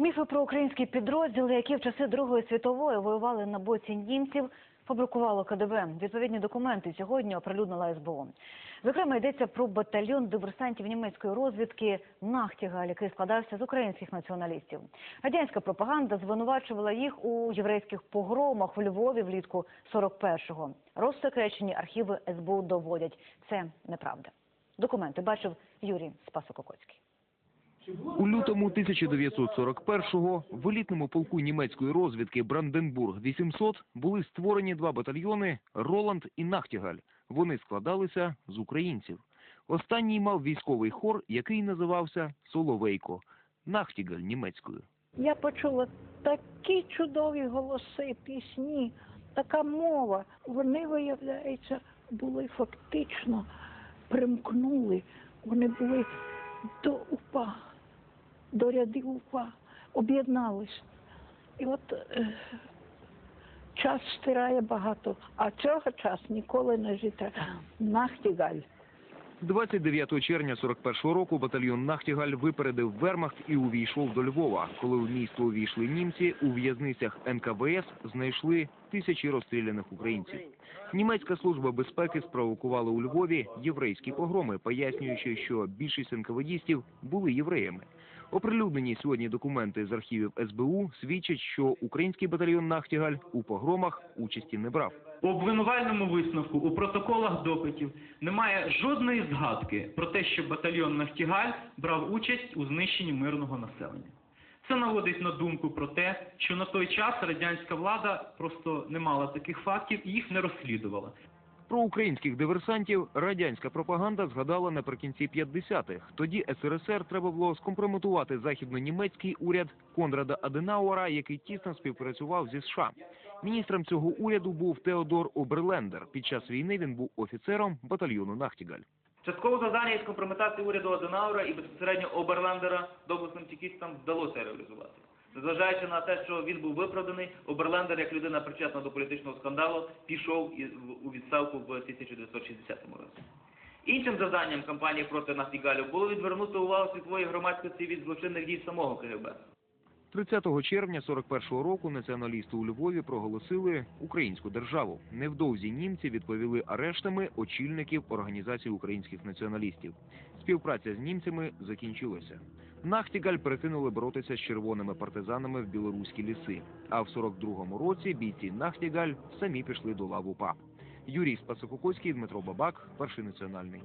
Міфи про українські підрозділи, які в часи Другої світової воювали на боці німців, фабрикувало КДБ. Відповідні документи сьогодні оприлюднила СБУ. Зокрема, йдеться про батальйон диверсантів німецької розвідки «Нахтігаль», який складався з українських націоналістів. Радянська пропаганда звинувачувала їх у єврейських погромах у Львові влітку 41-го. Розсекречені архіви СБУ доводять – це неправда. Документи бачив Юрій Спасококоцький. У лютому 1941-го в елітному полку німецької розвідки Бранденбург-800 були створені два батальйони «Роланд» і «Нахтігаль». Вони складалися з українців. Останній мав військовий хор, який називався «Соловейко» – «Нахтігаль» німецькою. Я почула такі чудові голоси, пісні, така мова. Вони, виявляється, були фактично примкнули. Вони були до УПА, до рядів УПА, об'єднались. І от е, час стирає багато, а цього час ніколи не жити. Нахтігаль. 29 червня 41-го року батальйон «Нахтігаль» випередив Вермахт і увійшов до Львова. Коли в місто увійшли німці, у в'язницях НКВС знайшли тисячі розстріляних українців. Німецька служба безпеки спровокувала у Львові єврейські погроми, пояснюючи, що більшість НКВДістів були євреями. Оприлюднені сьогодні документи з архівів СБУ свідчать, що український батальйон «Нахтігаль» у погромах участі не брав. У обвинувальному висновку у протоколах допитів немає жодної згадки про те, що батальйон Нахтігаль брав участь у знищенні мирного населення. Це наводить на думку про те, що на той час радянська влада просто не мала таких фактів і їх не розслідувала. Про українських диверсантів радянська пропаганда згадала наприкінці 50-х. Тоді СРСР треба було скомпрометувати західно-німецький уряд Конрада Аденауера, який тісно співпрацював зі США. Міністром цього уряду був Теодор Оберлендер. Під час війни він був офіцером батальйону «Нахтігаль». Частково завдання із компрометації уряду Аденаура і безпосередньо Оберлендера доблесним чекістам вдалося реалізувати. Незважаючи на те, що він був виправданий, Оберлендер, як людина причетна до політичного скандалу, пішов у відставку в 1960 році. Іншим завданням кампанії проти Нафтігалю було відвернути увагу світової громадськості від злочинних дій самого КГБ. 30 червня 41-го року націоналісти у Львові проголосили українську державу. Невдовзі німці відповіли арештами очільників організації українських націоналістів. Співпраця з німцями закінчилася. Нахтігаль прикинули боротися з червоними партизанами в білоруські ліси. А в 42-му році бійці Нахтігаль самі пішли до лав УПА. Юрій Спасококоцький, Дмитро Бабак, перший національний.